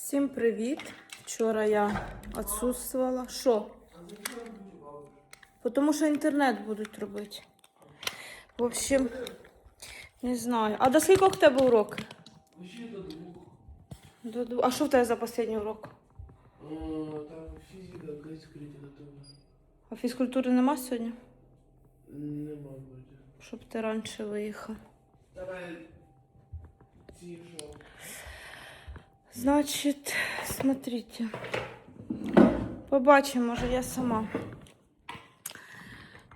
Всім привіт! Вчора я відсутствувала. Що? Тому що інтернет будуть робити. В общем, не знаю. А до скількох в тебе уроки? Ще до двох. А що в тебе за останній урок? А, Там фізика, англійська література. А фізкультури нема сьогодні? Нема вроді. Щоб ти раніше виїхав. Давай ці що. Значить, смотрите. Побачимо, може я сама.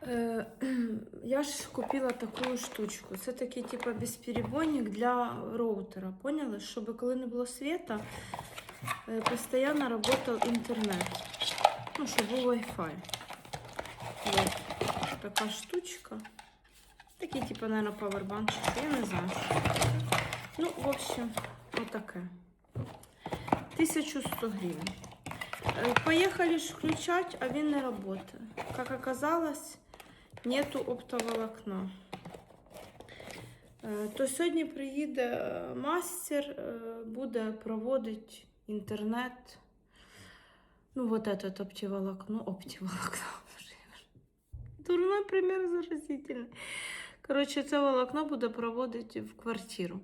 Е, Я ж купила таку штучку. Це такий, типа, безперебойник для роутера. Поняли? Щоб коли не було світа, е, постійно працював інтернет. Ну, щоб був Wi-Fi. Вот. Така штучка. Такий, типа, наверное, павербанк. Я не знаю. Ну, в общем, отаке. 1100 гривен. Э, Поехали ж включать, а він не работает. Как оказалось, нету оптоволокна. Е, То сьогодні приїде е, мастер, е, буде проводити інтернет. Ну, вот этот оптоволокно, оптоволокно. Дурной пример заразительный. Короче, це волокно буде проводити в квартиру.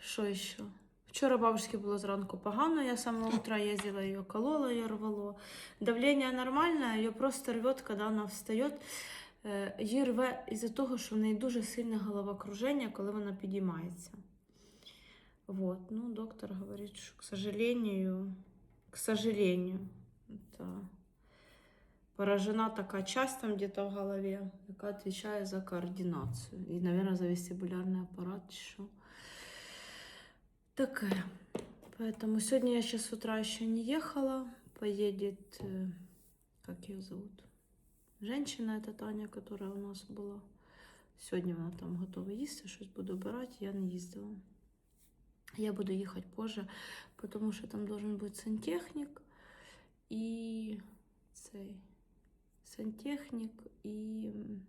що ще? Вчора бабушці було зранку погано, я з самого утра їздила, її колола, її рвало. Давлення нормальне, її просто рвет, коли вона встає. Е, Її рве із-за того, що в неї дуже сильне головокруження, коли вона підіймається. Вот. Ну, доктор говорить, що, к сожалению, к сожалению, это поражена такая часть там где-то в голове, яка отвечает за координацию. И, наверное, за вестибулярный аппарат еще. Такая. Поэтому сегодня я сейчас с утра еще не ехала. Поедет, э, как ее зовут? Женщина, это Таня, которая у нас была. Сьогодні вона там готова їсти, щось буду обирати, я не їздила. Я буду їхати позже, тому що там должен бути сантехнік і цей сантехнік і м,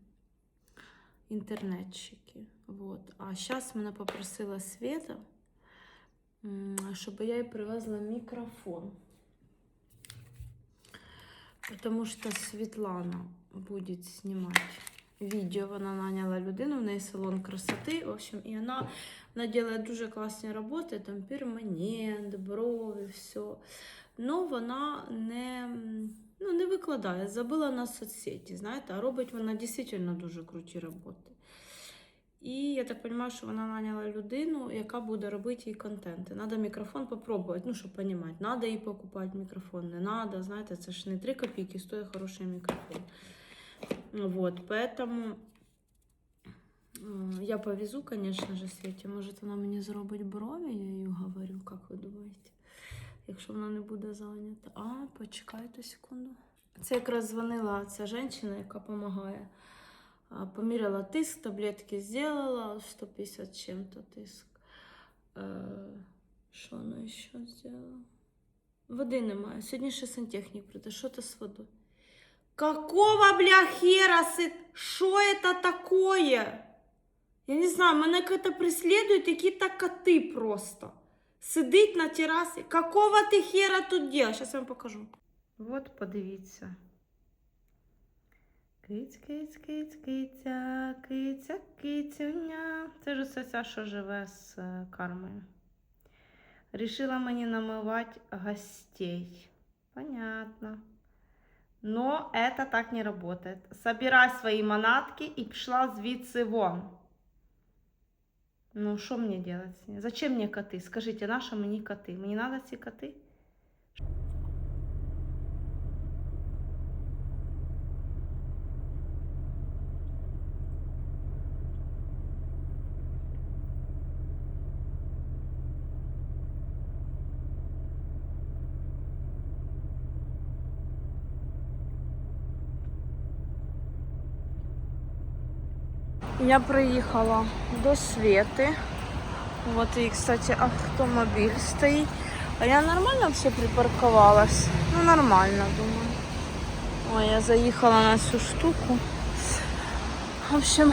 інтернетчики. Вот. А зараз мене попросила Света, Щоб я їй привезла мікрофон. Потому что Светлана будет снимать видео. Вона наняла людину, в неї салон красоти. В общем, і вона, вона делает дуже класні роботи, там перманент, брови, все. Но вона не, ну, не викладає, забила на соцсеті, знаєте, а робить вона дійсно дуже круті роботи. І я так розумію, що вона наняла людину, яка буде робити їй контенти. Надо мікрофон попробувати, ну, щоб розуміти, надо їй покупати мікрофон, не надо. Знаєте, це ж не 3 копійки, стоїть хороший мікрофон. Вот, поэтому я повезу, конечно же, Свете. Может, вона мені зробить брові, я їй говорю, як ви думаєте? Якщо вона не буде зайнята. А, почекайте секунду. Це якраз дзвонила ця жінка, яка допомагає. А, Поміряла тиск, таблетки зробила, 150 з чим-то тиск. Е, Що вона ще зробила? Води немає. Сьогодні ще сантехнік прийде. Що це з водою? Какого, бля, хера? сы- Что это такое? Я не знаю, мене какая-то преследують какие-то коты просто. Сидить на терасі. Какого ти хера тут делаешь? Сейчас я вам покажу. Вот, подивіться. Киць, киць, киць, киця, киця, кицюня. Це ж усе ця, що живе з е, кармою. Рішила мені намивати гостей. Понятно. Но это так не работает. Собирай свои манатки и пошла звідси вон. Ну, що мені делать? з нею? Зачем мне коти? Скажите, наша мені коти? Мені надо ці коти? Я приїхала до Свети. Вот и, кстати, автомобиль стоит. А я нормально вообще припарковалась? Ну, нормально, думаю. Ой, я заехала на всю штуку. В общем,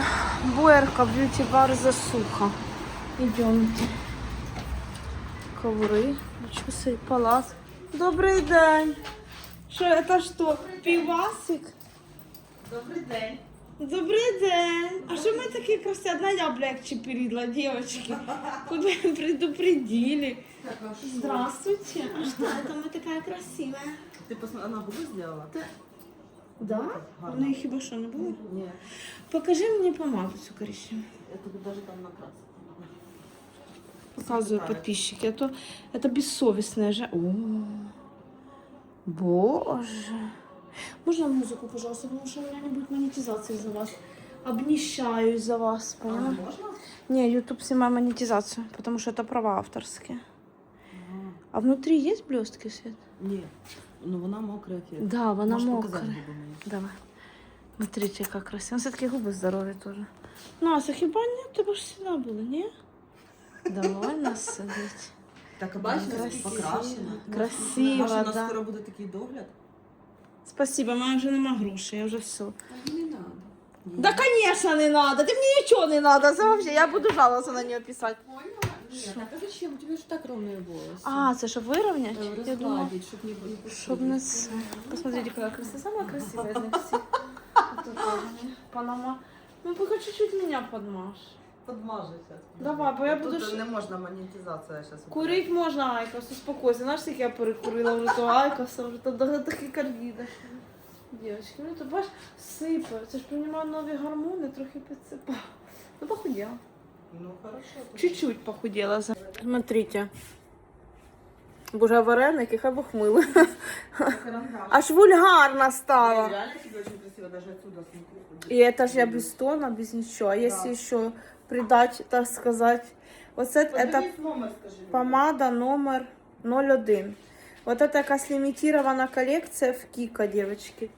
буерка, бьюти-бар засуха. Идемте. Ковры. Часы, палас. Добрый день. Что, это что, пивасик? Добрий день. Добрий день. А що ми такі красиві? Одна я, блядь, чепирила, девочки. Куда предупредили. Так, а що? Здравствуйте. А что это мы такая красивая? Ти посмотри, вона губи зробила? Да? Гарно. У неї хіба що не було? Ні. Покажи мені помаду цю коричневу. Я тобі навіть там накрасила. Показываю Шикарно. подписчики. Это, это бессовестная же. О, боже. Можно музыку, пожалуйста, потому что у меня не будет монетизации за вас. Обнищаю за вас, А поняла? можна? Не, YouTube снимает монетизацию, потому что это права авторские. А внутри есть блестки, Свет? Ні. Ну вона мокра фіт. Да, она Можеш мокрая. показати губи мені? Давай. Смотрите, как красиво. Все-таки губы здоровые тоже. Ну, а хіба нет? Тебе ж всегда было, не? Давай нас садить. Так, а бачиш, Красиво. наскільки покрашена? Красиво, Може, у нас да. скоро буде такий догляд? Спасибо, у меня уже нема грошей, я уже все. Не треба. Да, конечно, не надо. Ты мне ничего не надо. Это вообще, я буду жаловаться на нее писать. Ні, так а зачем? У тебе ж так ровні волоси. А, это чтобы выровнять? Э, Я думала, Розгладить, щоб не не чтоб не... с- Посмотрите, какая красивая. Самая красивая из них всех. Вот такая у меня Панама. Ну, пока чуть-чуть меня подмажь. Подмажу. Давай, бо я буду Тут ж- не можна монетизація зараз. Курить можно, Айкос, успокойся. Знаешь, как я перекурила уже то Айкоса, уже то до тахикардіда. Девочки, ну то бачиш, сипає. Це ж приймаю нові гормони, трохи підсипав. Ну, похудела. Ну, хорошо. Чуть-чуть похудела. Смотрите. Боже, вареники, хай Бог мили. Карандаш. Аж вульгарно стало. Реально тебе очень красиво, даже отсюда. И это же я без тона, без ничего. А если Да. еще придать, так сказать, вот это, это Подивись номер, скажи. мені. помада номер 01. Вот это якась лимитирована коллекция в Кика, девочки.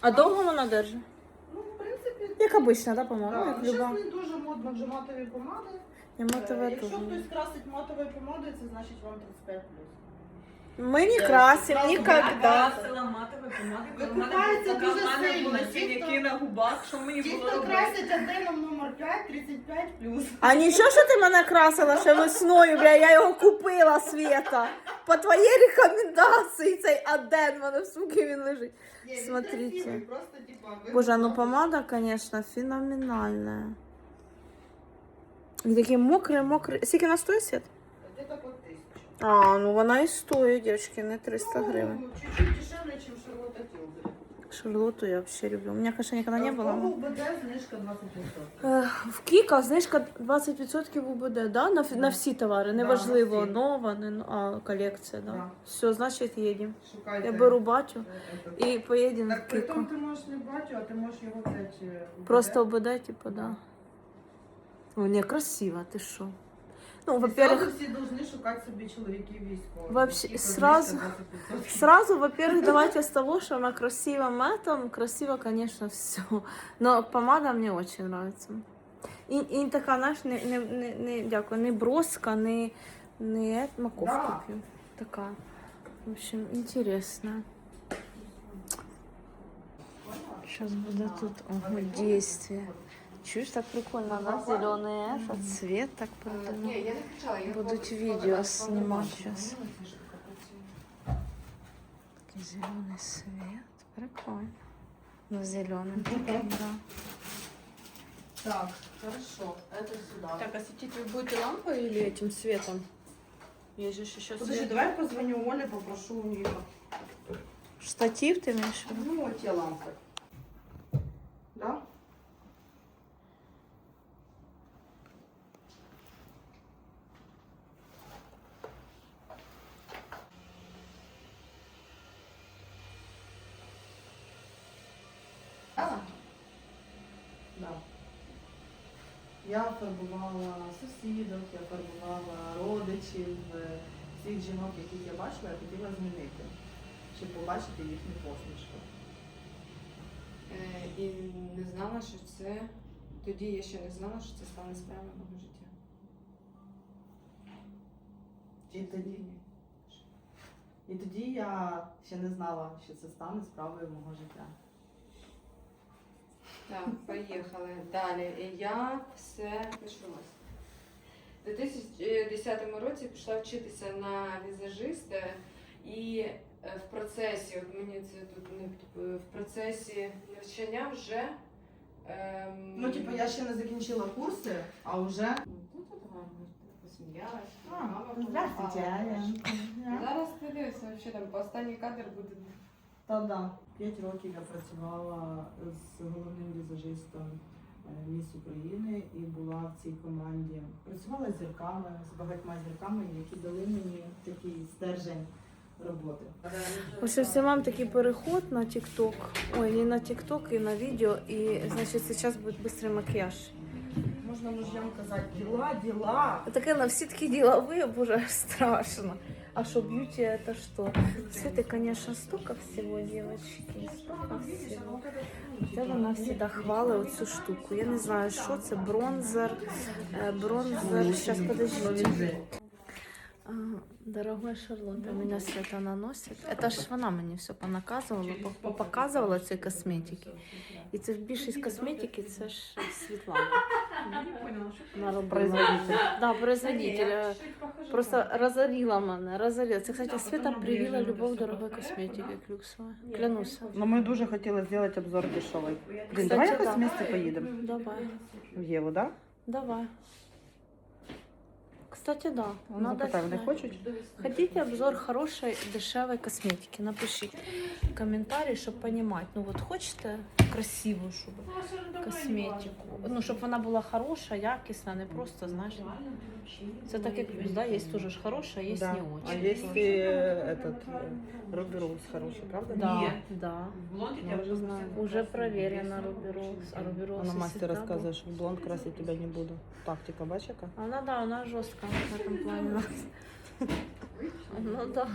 А довго вона держить? Ну, в принципі, Як обычно, да, помада? Да, Як ну, люба. зараз не дуже модно вже матові помади. І матове Е, Якщо теж. хтось красить матовою помадою, це значить вам 35 плюс. Ми не красим никогда. Поки дуже в мене сильно. були Ті, синяки на губах, що мені Ті, було хто робити? красить аденом номер 5, 35 плюс. А нічого, що ти мене красила ще весною, бля, я його купила, Света. По твоїй рекомендації цей Аден, в мене в сумці він лежить. Ні, він Смотрите. красивий, Просто, типа, ви- Боже, ну помада, конечно, феноменальная. І такі мокрі, мокрі. Скільки вона стоїть, Свет? Где-то по тисячу. А, ну вона і стоїть, дівчатки, не 300 гривень. Ну, чуть-чуть дешевле, Тилбери. Шарлоту я вообще люблю. У меня, конечно, никогда не было. Кого УБД знижка 20%. Е, В Кіка знижка 20% в УБД, да? На, ф- на всі товари. Да, Неважливо, на всі. нова, не но- а колекція, да? Да. Все, значить їдемо. Шукайте. Я беру батю Этот. і поїдемо Так в при Кіку. тому ти можеш не бачу, а ти можеш його взяти. УБД. Просто ОБД, типу, да. О, не, красиво, ти що? Ну, І во-первых, зразу всі повинні шукати собі чоловіків військових. Вообще, Які по сразу- 200-20%. Сразу, во-первых, давайте с того, что она красивым этом, красиво, конечно, все. Но помада мне очень нравится. И, и такая, знаешь, не, не, не, не, дякую, не броска, не, не маковку Да. пью. Такая. В общем, интересная. Сейчас будет тут ого, действие. Чуешь, так прикольно, да? Зеленый этот цвет так придумал. Ні, я не кричала, я Будуть просто відео сказала, знімати що щас. вона теж така працює. Такий зеленый свет. Прикольно. Ну, зеленый. Да. Так, хорошо. Это сюда. Так, осветить вы будете лампой или этим светом? Есть же еще Подожди, свет. давай позвоню Оле, попрошу у нее. Штатив ты имеешь в виду? Ну, те лампы. Фарбувала сусідок, я фарбувала родичів, е, всіх жінок, яких я бачила, я хотіла змінити, щоб побачити їхню посмішку. е, і не знала, що це. Тоді я ще не знала, що це стане справою мого життя. І тоді, і тоді я ще не знала, що це стане справою мого життя. Так, поїхали. Далі. І я все почалось. У 2010 році пішла вчитися на візажиста і е, в процесі, от мені це тут не типу, в процесі навчання вже. Ем... Ну, типу, я ще не закінчила курси, а вже. Ну, тут гарно, посміялась. А, мама здравствуйте, помахала. Зараз ти дивишся, взагалі там по останній кадр буде. Та да. П'ять років я працювала з головним візажистом е, Міс України і була в цій команді. Працювала з зірками, з багатьма зірками, які дали мені такий стержень роботи. Ось мам такий переход на TikTok. Ой, не на TikTok, і на відео. І, значить, зараз буде швидкий макіяж. Можна мужям казати, діла, діла. Таке на всі такі ділові, боже, страшно. А что, бьюти это что? Светы, конечно, столько всего, девочки, столько всего. Це вона всегда хвалить оцю штуку. Я не знаю, що це, бронзер, е, бронзер, сейчас, подождите. А, Дорогая Шарлотта, меня Света наносит. Это ж вона мені все понаказувала, по- показувала цієї косметики. І це більшість косметики, це ж Світлана. Наробила. Производитель. Да, производитель. Е, Просто разорила мене, разорила. Це, кстати, Света привила любов дорогої косметики клюксової. Клянуся. Ну, ми дуже хотіли зробити обзор дешевий. Блін, давай якось да. вместе поїдемо. Давай, В Єву, да? давай. Кстати, да. Ну, Надо запитай, вони снять. хочуть? Хотите обзор хорошей дешевой косметики? Напишите комментарий, чтобы понимать. Ну вот хочете красивую, чтобы косметику. Ну, щоб вона була хороша, якісна, не просто, знаєш. Це так як плюс, да? Є теж ж хороша, є Да. не А очень. есть и этот Руби Роуз хороший, правда? Да, Нет. да. В блонде Я уже знаю. Уже проверено Руби Роуз. А Руби Роуз Она і мастер всегда рассказывает, что в блонд красить тебя не буду. Тактика, бачиш яка? был. Она, да, она в этом плане. Ну да.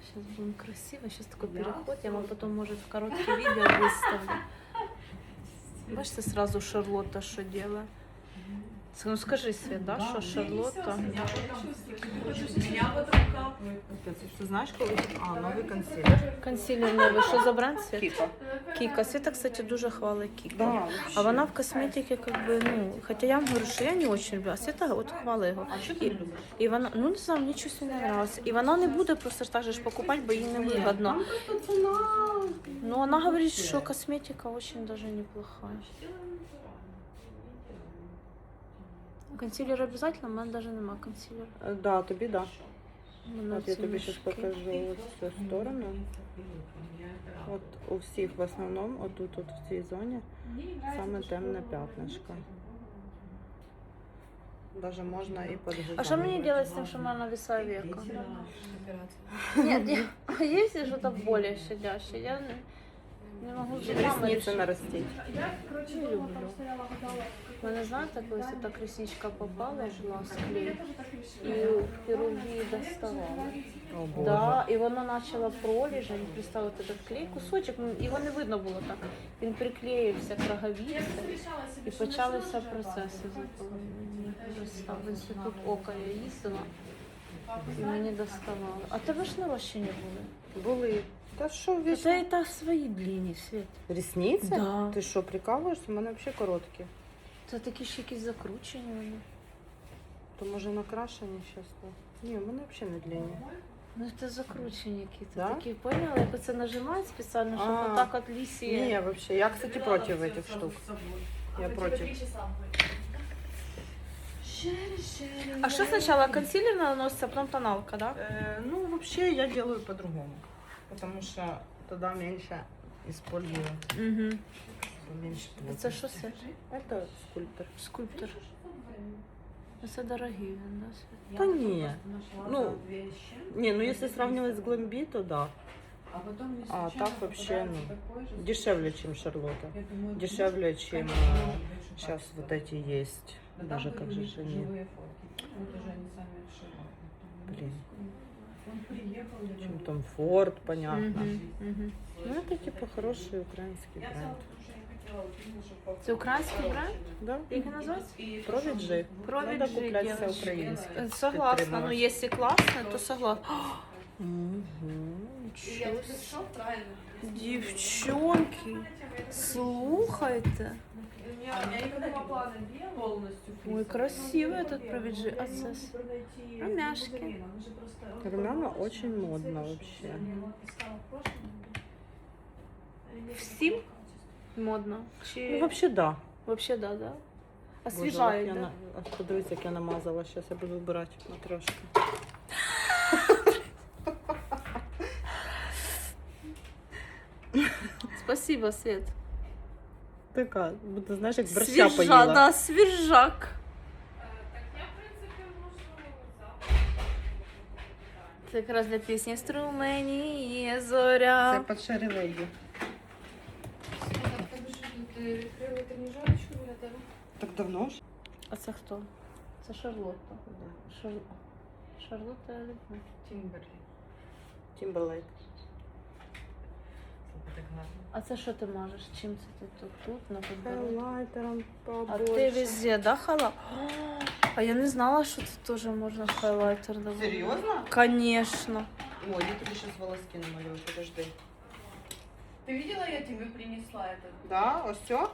Сейчас будем красиво, сейчас такой переход. Я вам потом, может, в короткие видео выставлю. Бачите, сразу Шарлотта что делает. Ну скажи, Свет, да, что Шарлотта? Ти знаєш, коли? А, новий консилер. Консилер новий, що за бренд Свет? Кіка. Кіка. Света, кстати, дуже хвалить Кіка. Да, А вона в косметике, как бы, ну, хотя я вам говорю, что я не очень люблю, а Света от хвала його. А що ти любиш? І вона, ну не знаю, мені щось не нравилось. І вона не буде просто так же ж покупати, бо їй не вигодно. Ну, вона говорить, що косметика очень даже неплохая. Консилер обязательно? У мене даже нема консилера. Е, Да, тобі да. У мене От я ці тобі зараз мішки. покажу от цю сторону. От у всіх в основному, отут от в цій зоні, саме темне п'ятнишко. Даже можна і під А що мені робити з тим, що в мене нависає века? Ні, ні. А є що-то более щадяще? Я не, не можу з вами Ресниці рішити. наростить. Не люблю. У мене, знаєте, колись так ресничка попала в глаз клей, і в хірургії доставала. О, Боже. Да, і вона почала проліжень, представити этот клей, кусочок, ну, його не видно було так. Він приклеївся к і почалися процеси запалення. Просто В інститут ока я їздила і мені доставало. А тебе ж нарощені були? Були. Та що віч? Це і та свої длінні, Світ. Ресниці? Да. Ти що, прикалуєшся? У мене взагалі короткі. Це такі ще якісь закручені вони. То може накрашені то? Ні, мене взагалі не длинні. Ну це закручені якісь. Да? Такі поняли, як оце нажимають спеціально, щоб А. отак от лісі. Не, вообще, я, кстати, против этих штук. Я против. А що спочатку консилер наноситься, а потім тоналка, да? Э, ну, вообще, я делаю по-другому. Потому что тогда меньше использую, Угу. менше. А це що це? Це скульптор. Скульптор. Це дорогі він, да? Та ну, ні. Ну, ні, ну якщо сравнивать з Глэмби, то да. А, а так вообще ну, дешевле, чем Шарлотта. Дешевле, чем сейчас а, вот эти есть. Даже как же они. Блин. Чем там Форд, понятно. Ну это типа хороший украинский бренд. взяла, потому что я хотела вот именно, чтобы Це український бренд? Да? Як він називається? Провіджи. Провіджи, Надо купляти все девочки. українське. Е, Согласна, ну Підтримувати. якщо класно, то согласна. Мгм. Я вот что, правильно? Дівчонки, слухайте. меня, у меня никогда не было полностью. Ой, красивый этот провиджи. А це с- Румяшки. Румяна очень модно вообще. Всім модно. Чи... Ну, вообще, да. Вообще, да, да. Я да? на- подивись, як я намазала. Зараз я буду вбирати матрешки. Спасибо, Свет. Така, буде, знаєш, як борща Свіжа, поїла. да, свіжак. Це якраз для пісні «Струмені є зоря. Це під Шері відкрили тренажерочку біля тебе? Так давно ж? А це хто? Це Шарлотта. Шар... Шарлотта я люблю. Тімберлі. Тімберлейк. Так гарно. А це що ти мажеш? Чим це ти тут? Тут, на підбородку? Хайлайтером А побольше. ти везде, да, хала? А я не знала, що тут теж можна хайлайтер давати. Серйозно? Конечно. Ой, я тобі зараз волоски намалюю, подожди. Ты видела, я тебе принесла это? Да, ось все?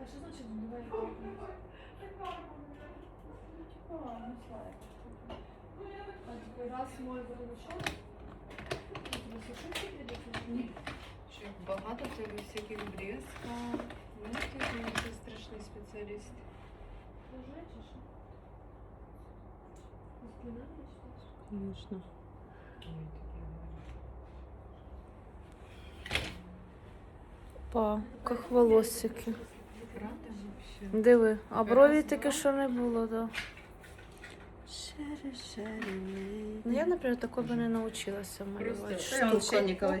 А что значит бывает? Раз мой вот этот шелк, Що багато в тебе всяких блесків. Ну, ти ну, ти страшний спеціаліст. Конечно. Ой, Гарне. Па, як волосики. Диви, а брові таке що не було, да. Ну, я, наприклад, такого би не навчилася малювати. Штука.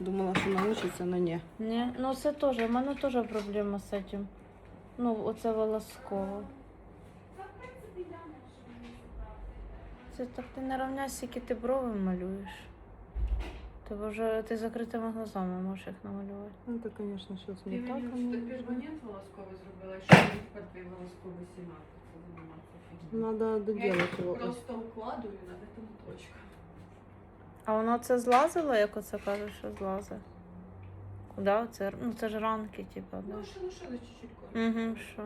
думала, що научиться, але ні. Ні, ну це теж, у мене теж проблема з цим. Ну, оце волосково. Це так ти не равняйся, які ти брови малюєш. Ти вже ти закритими глазами можеш їх намалювати. Ну, це, звісно, щось Ти не так. мені тут можна. перманент волосковий зробила, що мені тепер твій волосковий сімак. Це займатися фігнею. Надо Я доделать его. просто укладываю на этом точка. А воно це злазило, як оце кажуть, що злазить? Куди це? Ну це ж ранки, типу, да? Ну, що, ну, що, чуть-чуть. Угу, що?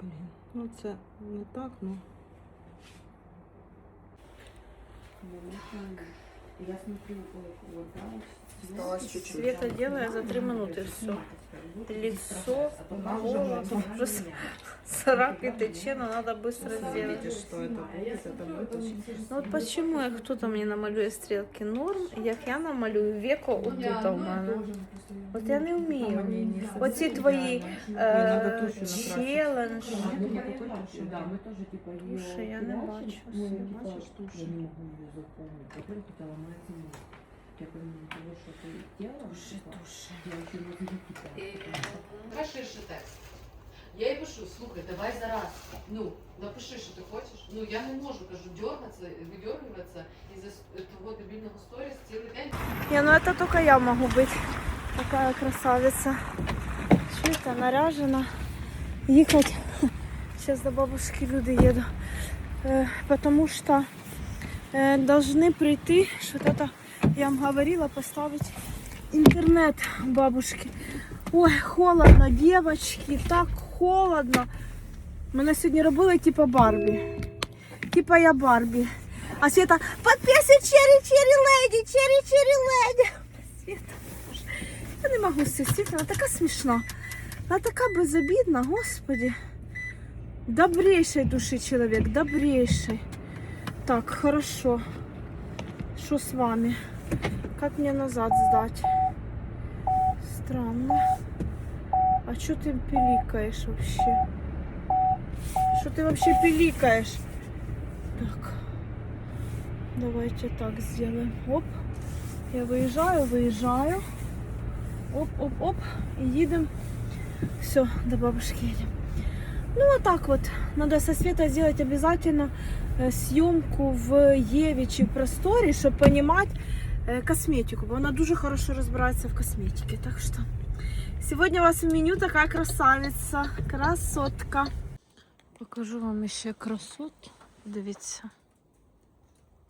Блін, ну це не так, ну. Я смотрю, вот, да, Осталось чуть-чуть. Света делает за три минуты все. Лицо, голова, уже с- сраки тече, но надо быстро сделать. Видишь, что это будет, это вытащить. Ну вот почему я кто-то мне намалює стрілки норм, як я намалюю веко отут у мене. От я не вмію. Оці твої е, челендж. Да, мы тоже типа ее Слушай, я не бачу. Ну, Ти типа, бачиш туші? я не могу ее запомнить. Во-первых, это ломается мозг. Я помимо того, что ты делаешь, типа, я еще его І, Давай ширше текст. Я їй пишу, слухай, давай зараз. Ну, напиши, що ти хочеш. Ну я не можу, кажу, дергатися, видергиватися із-за с- того дебільного сторіс цілий день. Не, ну это только я могу быть такая красавица. Чисто наряжена. Ехать. Сейчас до бабушки люди еду. Э, потому что э, должны прийти, что-то это я вам говорила, поставить интернет бабушки. Ой, холодно, девочки, так холодно. Мене сьогодні робили типа Барбі. Типа я Барбі. А Света, подписывай Черри Черри Леди, Черри Черри. Света, я не можу з Світа, вона така смішна. Вона така безобідна, господи. Добрейшей души человек, добрейший. Так, хорошо. Что с вами? Как мне назад сдать? Странно. А что ты пиликаешь вообще? Что ты вообще пиликаешь? Так. Давайте так сделаем. Оп. Я выезжаю, выезжаю. Оп, оп, оп. И едем. Все, до бабушки едем. Ну вот так вот. Надо со Светой сделать обязательно э, съемку в Евичи просторе, чтобы понимать э, косметику. Бо она дуже хорошо разбирается в косметике. Так что сегодня у вас в меню такая красавица. Красотка. Покажу вам ще красот. Дивіться.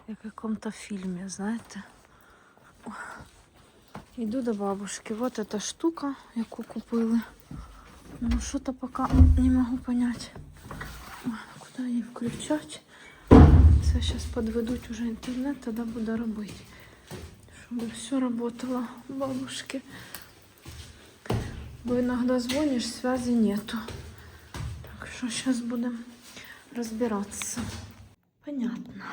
Як в якому-то фільмі, знаєте? Йду до бабушки. Вот эта штука, яку купили. Ну, что-то пока не могу понять. Ой, Куда її включати? Це зараз підведуть уже інтернет, тоді буде робити. Щоб все работало у бабушки. Бо іноді дзвониш, связи нету. Так що зараз будемо розбиратися. Понятно.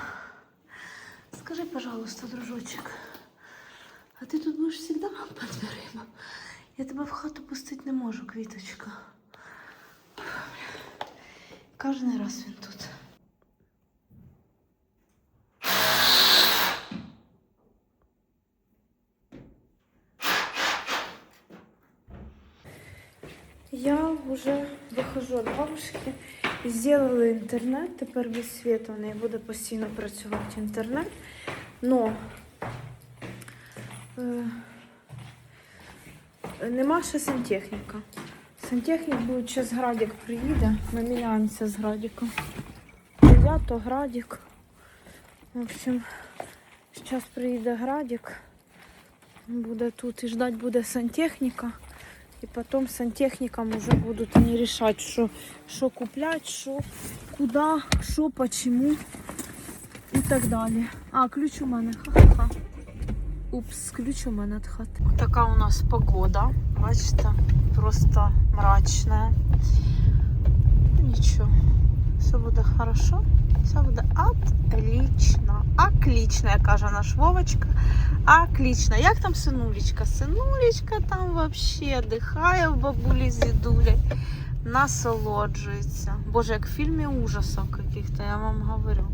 Скажи, пожалуйста, дружочек, а ти тут будеш завжди під дверима? Я тебе в хату пустити не можу, квіточка. Кожен раз він тут. Я вже виходжу від бабушки. Сделали інтернет, тепер без світу в неї буде постійно працювати інтернет. Но е, нема ще сантехніка. Сантехнік буде, зараз Градік приїде, ми міняємося з Градіком. Я, то Градік. В общем, зараз приїде Градік, буде тут і ждать буде сантехніка. І потім сантехнікам вже будуть вони рішати, що, що купляти, що, куди, що, почему і так далі. А, ключ у мене. Ха-ха-ха. Упс, ключ у мене від хати. Така у нас погода. Бачите, просто мрачна. Ну, Нічого. Все буде хорошо. Все буде отлично. Отлично, як каже наш Вовочка. Отлично. Як там синулечка? Синулечка там вообще дихає в бабулі з дідулей. Насолоджується. Боже, як в фільмі ужасів каких-то, я вам говорю.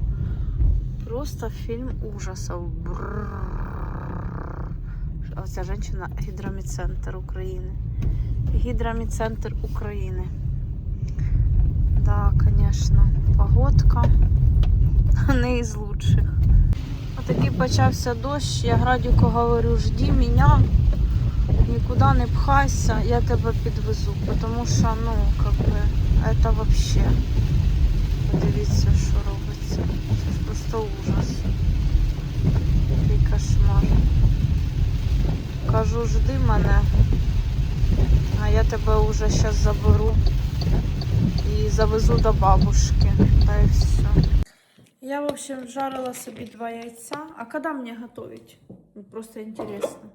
Просто фільм ужасів. Брррр. А ця жінка гідроміцентр України. Гідроміцентр України. Да, конечно, погодка не із лучших. Отакий почався дощ, я Градіку говорю, жди мене, нікуди не пхайся, я тебе підвезу, тому що, ну, как би, це вообще. Подивіться, що робиться. Це ж просто ужас. Який кошмар. Кажу, жди мене, а я тебе вже зараз заберу і завезу до бабушки. Та і все. Я, в общем, жарила собі два яйця. А когда мне готовить? Ну, Просто интересно.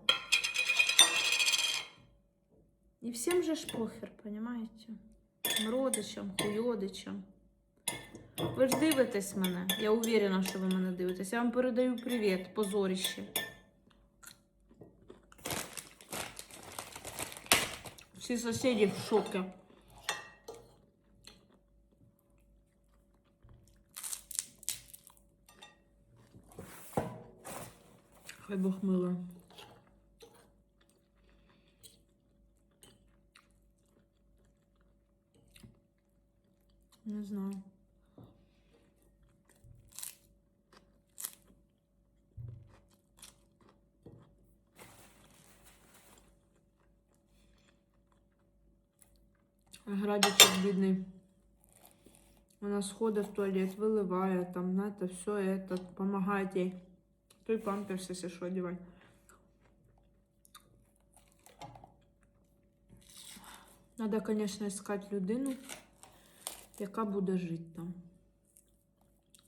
І всім же ж похер, понимаете? Родичам, хуйодичам. Ви ж дивитесь мене. Я уверена, що ви мене дивитесь. Я вам передаю привіт, позорище. Всі сусіди в шокі. Хай Бог мило. Не знаю. Градичок бідний. Вона сходить в туалет, виливає там, знаєте, все это, помогает ей. То й памперс, если що, одевать. Надо, конечно, искать людину, яка буде жити там.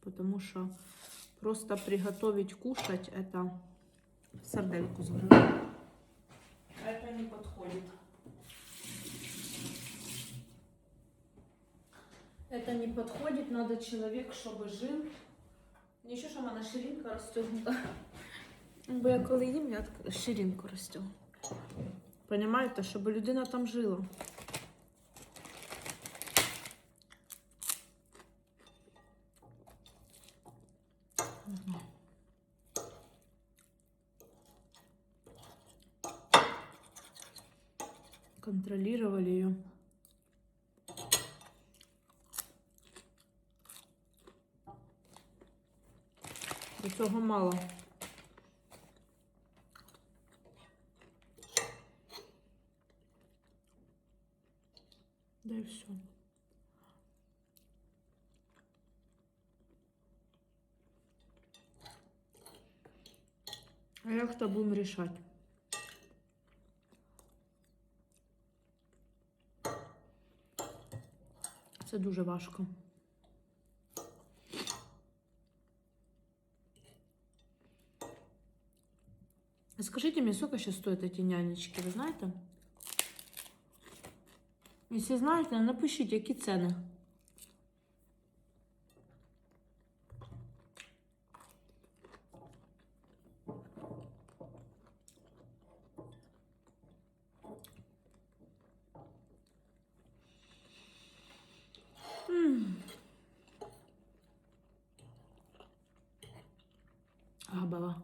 Потому що просто приготовить кушать, это сардельку зварила. Это не подходит. Это не подходит, надо человек, чтобы жил. Нічого, що в мене ширинка розтягнута. Бо я коли їм, я ширинку розтягну. Понимаєте, щоб людина там жила. Контролировали ее. До цього мало. Да і все. А як то будемо рішати? Це дуже важко. Скажите мне, сколько сейчас стоят эти нянечки, ви знаєте? Якщо знаєте, напишіть, які ціни. М. Габала.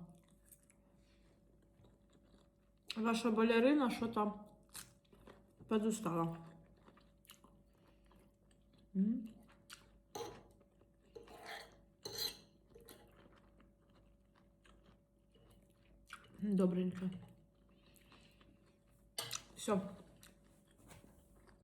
Ваша балерина що там подустала. Добренько. Все.